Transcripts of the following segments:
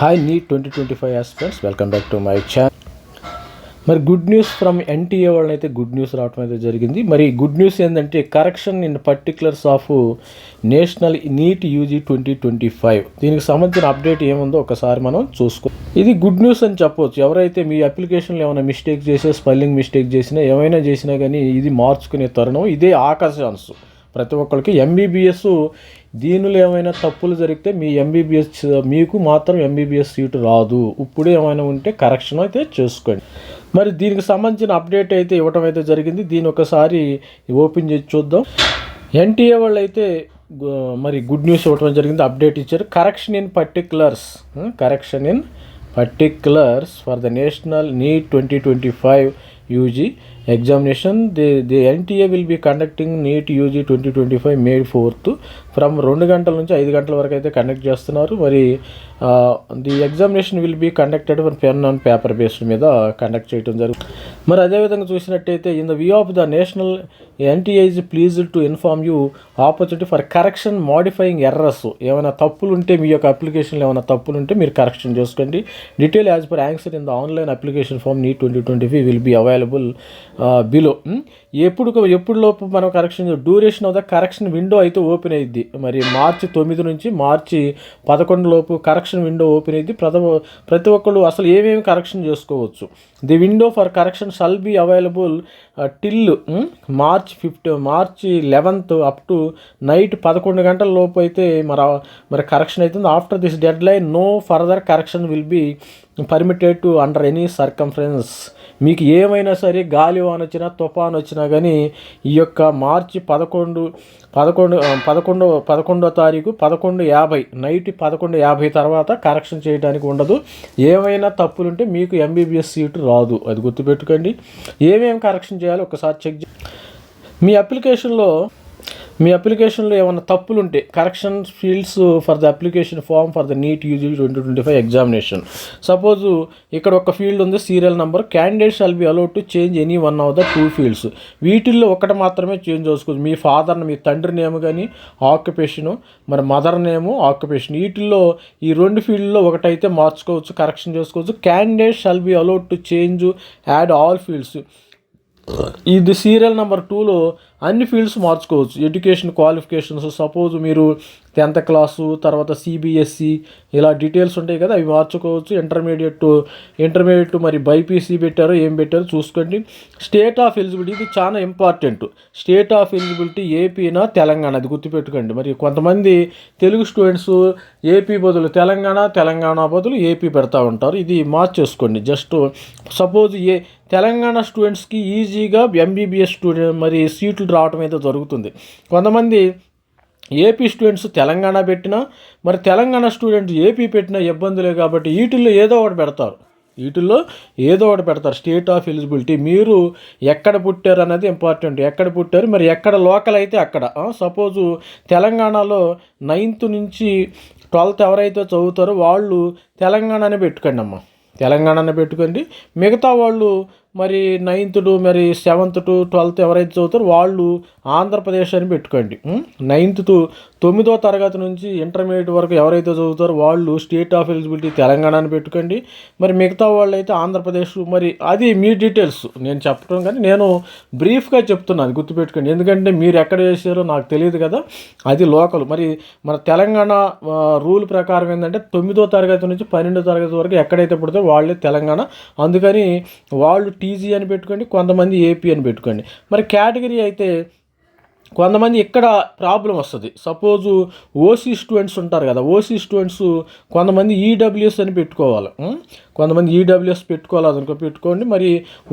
Hi NEET twenty twenty five aspirants welcome back to my channel మరి good news from NTA వాళ్ళని అయితే good news రావడం అయితే జరిగింది. మరి గుడ్ న్యూస్ ఏంటంటే correction in particulars of national NEET UG twenty twenty five దీనికి సంబంధించిన అప్డేట్ ఏముందో ఒకసారి మనం చూసుకో. ఇది గుడ్ న్యూస్ అని చెప్పవచ్చు ఎవరైతే మీ అప్లికేషన్లో ఏమైనా మిస్టేక్ చేసే స్పెల్లింగ్ మిస్టేక్ చేసినా ఏమైనా చేసినా కానీ ఇది మార్చుకునే తరుణం. ఇదే ఆకాశాంశ ప్రతి ఒక్కరికి ఎంబీబీఎస్ దీనిలో ఏమైనా తప్పులు జరిగితే మీ ఎంబీబీఎస్ మీకు మాత్రం ఎంబీబీఎస్ సీటు రాదు. ఇప్పుడు ఏమైనా ఉంటే కరెక్షన్ అయితే చేసుకోండి. మరి దీనికి సంబంధించిన అప్డేట్ అయితే ఇవ్వటం అయితే జరిగింది. దీని ఒకసారి ఓపెన్ చేసి చూద్దాం. ఎన్టీఏ వాళ్ళు అయితే మరి గుడ్ న్యూస్ ఇవ్వటం జరిగింది. అప్డేట్ ఇచ్చారు. Correction in particulars correction in particulars for the national NEET twenty twenty five UG 2025 UG examination. The, the NTA will be conducting NEET UG 2025 May fourth from రెండు గంటల నుంచి ఐదు గంటల వరకు అయితే కండక్ట్ చేస్తున్నారు. మరి the examination will be conducted for pen and paper based మీద కండక్ట్ చేయడం జరుగుతుంది మరి అదేవిధంగా చూసినట్టయితే in the view of the national NTA is please to inform you opportunity for correction modifying errors ఏమైనా తప్పులు ఉంటే మీ యొక్క అప్లికేషన్లో ఏమైనా తప్పులు ఉంటే మీరు కరెక్షన్ చేసుకోండి. Detail as per annexure in the online application form NEET twenty twenty five will be available below ఎప్పుడు ఎప్పుడు లోపు మనం correction duration of the correction window అయితే ఓపెన్ అయ్యింది మరి మార్చి తొమ్మిది నుంచి మార్చి పదకొండు లోపు కరెక్షన్ విండో ఓపెన్ అయ్యింది ప్రతి ప్రతి ఒక్కళ్ళు అసలు ఏమేమి కరెక్షన్ చేసుకోవచ్చు? The window for correction shall be available till March fifth March eleventh up to night పదకొండు గంటల లోపు అయితే మరి మరి కరెక్షన్ అవుతుంది after this deadline no further correction will be permitted to under any circumference మీకు ఏమైనా సరే గాలి వాన వచ్చినా తుఫాన్ వచ్చినా కానీ ఈ యొక్క మార్చి పదకొండు పదకొండు ఆ, పదకొండు పదకొండో తారీఖు పదకొండు యాభై నైట్ పదకొండు యాభై తర్వాత కరెక్షన్ చేయడానికి ఉండదు. ఏమైనా తప్పులుంటే మీకు ఎంబీబీఎస్ సీటు రాదు. అది గుర్తుపెట్టుకోండి. ఏమేమి కరెక్షన్ చేయాలో ఒకసారి చెక్ మీ అప్లికేషన్లో మీ అప్లికేషన్లో ఏమైనా తప్పులు ఉంటే correction fields for the application form for the NEET UG twenty twenty five examination suppose ఇక్కడ ఒక ఫీల్డ్ ఉంది serial number candidate shall be allowed to change any one of the two fields వీటిల్లో ఒకటి మాత్రమే చేంజ్ చేసుకోవచ్చు. మీ father మీ తండ్రి name కానీ occupation మరి మదర్ నేము ఆక్యుపేషన్ వీటిల్లో ఈ రెండు ఫీల్డ్లో ఒకటైతే మార్చుకోవచ్చు కరెక్షన్ చేసుకోవచ్చు. Candidate shall be allowed to change add all fields ఇది సీరియల్ నెంబర్ టూలో అన్ని ఫీల్డ్స్ మార్చుకోవచ్చు. ఎడ్యుకేషన్ క్వాలిఫికేషన్స్ సపోజ్ మీరు టెన్త్ క్లాసు తర్వాత సిబిఎస్సి ఇలా డీటెయిల్స్ ఉంటాయి కదా అవి మార్చుకోవచ్చు. ఇంటర్మీడియట్ ఇంటర్మీడియట్ మరి బైపీసీ పెట్టారో ఏం పెట్టారో చూసుకోండి. స్టేట్ ఆఫ్ ఎలిజిబిలిటీ ఇది చాలా ఇంపార్టెంట్. స్టేట్ ఆఫ్ ఎలిజిబిలిటీ ఏపీనా తెలంగాణ అది గుర్తుపెట్టుకోండి. మరి కొంతమంది తెలుగు స్టూడెంట్స్ ఏపీ బదులు తెలంగాణ తెలంగాణ బదులు ఏపీ పెడతా ఉంటారు. ఇది మార్చేసుకోండి. జస్ట్ సపోజ్ ఏ తెలంగాణ స్టూడెంట్స్కి ఈజీగా ఎంబీబీఎస్ స్టూడెంట్ మరి సీట్లు రావడం అయితే జరుగుతుంది. కొంతమంది ఏపీ స్టూడెంట్స్ తెలంగాణ పెట్టినా మరి తెలంగాణ స్టూడెంట్స్ ఏపీ పెట్టినా ఇబ్బందులే కాబట్టి వీటిల్లో ఏదో ఒకటి పెడతారు. వీటిల్లో ఏదో ఒకటి పెడతారు. State of eligibility. మీరు ఎక్కడ పుట్టారు అనేది ఇంపార్టెంట్. ఎక్కడ పుట్టారు మరి ఎక్కడ లోకల్ అయితే అక్కడ. సపోజు తెలంగాణలో నైన్త్ నుంచి ట్వెల్త్ ఎవరైతే చదువుతారో వాళ్ళు తెలంగాణనే పెట్టుకోండి అమ్మ. తెలంగాణనే పెట్టుకోండి. మిగతా వాళ్ళు మరి నైన్త్ టు మరి సెవెంత్ టు ట్వెల్త్ ఎవరైతే చదువుతారో వాళ్ళు ఆంధ్రప్రదేశ్ అని పెట్టుకోండి. నైన్త్ టు తొమ్మిదో తరగతి నుంచి ఇంటర్మీడియట్ వరకు ఎవరైతే చదువుతారో వాళ్ళు స్టేట్ ఆఫ్ ఎలిజిబిలిటీ తెలంగాణని పెట్టుకోండి. మరి మిగతా వాళ్ళు అయితే ఆంధ్రప్రదేశ్ మరి అది మీ డీటెయిల్స్. నేను చెప్పడం కానీ నేను బ్రీఫ్గా చెప్తున్నాను గుర్తుపెట్టుకోండి. ఎందుకంటే మీరు ఎక్కడ చేశారో నాకు తెలియదు కదా అది లోకల్. మరి మన తెలంగాణ రూల్ ప్రకారం ఏంటంటే తొమ్మిదో తరగతి నుంచి పన్నెండో తరగతి వరకు ఎక్కడైతే పుడతారో వాళ్ళే తెలంగాణ. అందుకని వాళ్ళు టీజీ అని పెట్టుకోండి కొంతమంది ఏపీ అని పెట్టుకోండి. మరి కేటగిరీ అయితే కొంతమంది ఇక్కడ ప్రాబ్లం వస్తుంది. సపోజు ఓసీ స్టూడెంట్స్ ఉంటారు కదా ఓసీ స్టూడెంట్స్ కొంతమంది ఈడబ్ల్యూఎస్ అని పెట్టుకోవాలి. కొంతమంది ఈడబ్ల్యూఎస్ పెట్టుకోవాలి అనుకో పెట్టుకోండి మరి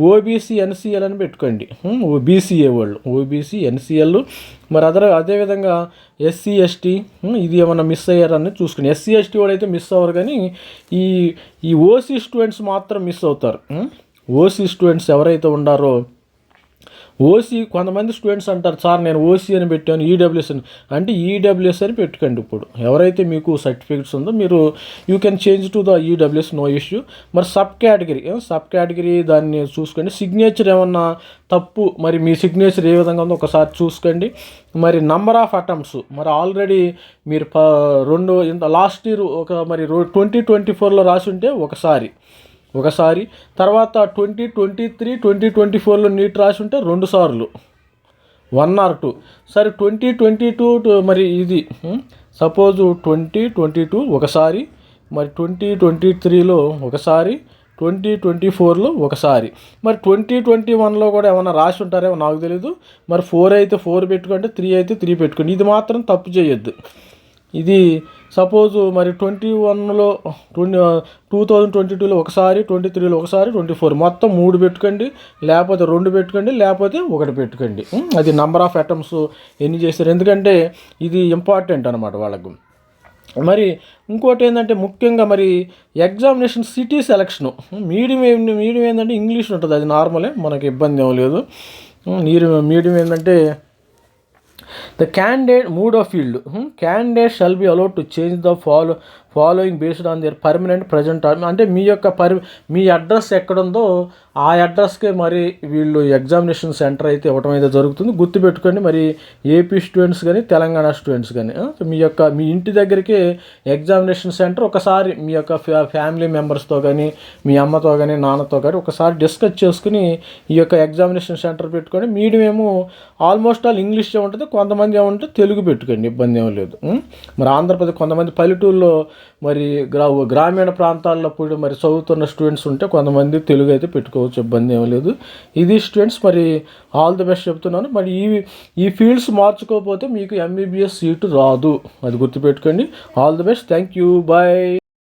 ఓబీసీ ఎన్సీఎల్ అని పెట్టుకోండి. బీసీఏ వాళ్ళు ఓబీసీ ఎన్సీఎల్. మరి అదర్ అదేవిధంగా ఎస్సీ ఎస్టీ ఇది ఏమన్నా మిస్ అయ్యారని చూసుకుని ఎస్సీ ఎస్టీ వాళ్ళు అయితే మిస్ అవ్వరు కానీ ఈ ఈ ఓసీ స్టూడెంట్స్ మాత్రం మిస్ అవుతారు. ఓసీ స్టూడెంట్స్ ఎవరైతే ఉండారో ఓసీ కొంతమంది స్టూడెంట్స్ అంటారు సార్ నేను ఓసీ అని పెట్టాను ఈడబ్ల్యూఎస్ అని. అంటే ఈడబ్ల్యూఎస్ అని పెట్టుకోండి ఇప్పుడు. ఎవరైతే మీకు సర్టిఫికెట్స్ ఉందో మీరు you can change to the EWS no issue మరి సబ్ కేటగిరీ సబ్ కేటగిరీ దాన్ని చూసుకోండి. సిగ్నేచర్ ఏమన్నా తప్పు మరి మీ సిగ్నేచర్ ఏ విధంగా ఉందో ఒకసారి చూసుకోండి. మరి నంబర్ ఆఫ్ అటెంప్ట్స్ మరి ఆల్రెడీ మీరు రెండు ఇంత లాస్ట్ ఇయర్ ఒక మరి ట్వంటీ ట్వంటీ ఫోర్లో రాసి ఉంటే ఒకసారి. ఒకసారి. తర్వాత twenty twenty three twenty twenty ఫోర్లో నీట్ రాసి ఉంటే రెండు సార్లు. One or two. సరే ట్వంటీ ట్వంటీ టూ మరి ఇది సపోజ్ ట్వంటీ ట్వంటీ టూ ఒకసారి మరి ట్వంటీ ట్వంటీ త్రీలో ఒకసారి ట్వంటీ ట్వంటీ ఫోర్లో ఒకసారి. మరి ట్వంటీ ట్వంటీ వన్లో కూడా ఏమైనా రాసి ఉంటారేమో నాకు తెలీదు. మరి ఫోర్ అయితే ఫోర్ పెట్టుకోండి త్రీ అయితే త్రీ పెట్టుకోండి. ఇది మాత్రం తప్పు చేయొద్దు. ఇది సపోజు మరి ట్వంటీ వన్లో ట్వంటీ టూ థౌజండ్ ట్వంటీ టూలో ఒకసారి ట్వంటీ త్రీలో ఒకసారి ట్వంటీ ఫోర్. మొత్తం మూడు పెట్టుకోండి లేకపోతే రెండు పెట్టుకోండి లేకపోతే ఒకటి పెట్టుకోండి. అది నంబర్ ఆఫ్ ఐటమ్స్ ఎన్ని చేస్తారు ఎందుకంటే ఇది ఇంపార్టెంట్ అనమాట వాళ్ళకు. మరి ఇంకోటి ఏంటంటే ముఖ్యంగా మరి examination city selection medium medium ఏంటంటే ఇంగ్లీష్ ఉంటుంది అది నార్మలే మనకి ఇబ్బంది ఏం లేదు. మీడియం ఏంటంటే The candidate mood of field. Hmm? Candidate shall be allowed to change the follow following based on their permanent present అంటే మీ యొక్క పరి మీ అడ్రస్ ఎక్కడుందో ఆ అడ్రస్కే మరి వీళ్ళు ఎగ్జామినేషన్ సెంటర్ అయితే ఇవ్వడం అయితే జరుగుతుంది. గుర్తుపెట్టుకోండి మరి ఏపీ స్టూడెంట్స్ కానీ తెలంగాణ స్టూడెంట్స్ కానీ మీ యొక్క మీ ఇంటి దగ్గరికి ఎగ్జామినేషన్ సెంటర్ ఒకసారి మీ యొక్క ఫ్యా ఫ్యామిలీ మెంబర్స్తో కానీ మీ అమ్మతో కానీ నాన్నతో కానీ ఒకసారి డిస్కస్ చేసుకుని ఈ యొక్క ఎగ్జామినేషన్ సెంటర్ పెట్టుకొని మీడియం ఏమో ఆల్మోస్ట్ ఆల్ ఇంగ్లీష్ ఏముంటుంది కొంతమంది ఏమంటే తెలుగు పెట్టుకోండి ఇబ్బంది ఏం లేదు. మరి ఆంధ్రప్రదేశ్ కొంతమంది పల్లెటూరులో మరి గ్రా గ్రామీణ ప్రాంతాల్లో కూడా మరి చదువుతున్న స్టూడెంట్స్ ఉంటే కొంతమంది తెలుగు అయితే పెట్టుకోవచ్చు ఇబ్బంది ఏమీ లేదు. ఇది స్టూడెంట్స్ మరి ఆల్ ది బెస్ట్ చెప్తున్నాను. మరి ఈ ఈ ఫీల్డ్స్ మార్చుకోకపోతే మీకు ఎంబీబీఎస్ సీటు రాదు. అది గుర్తుపెట్టుకోండి. All the best thank you bye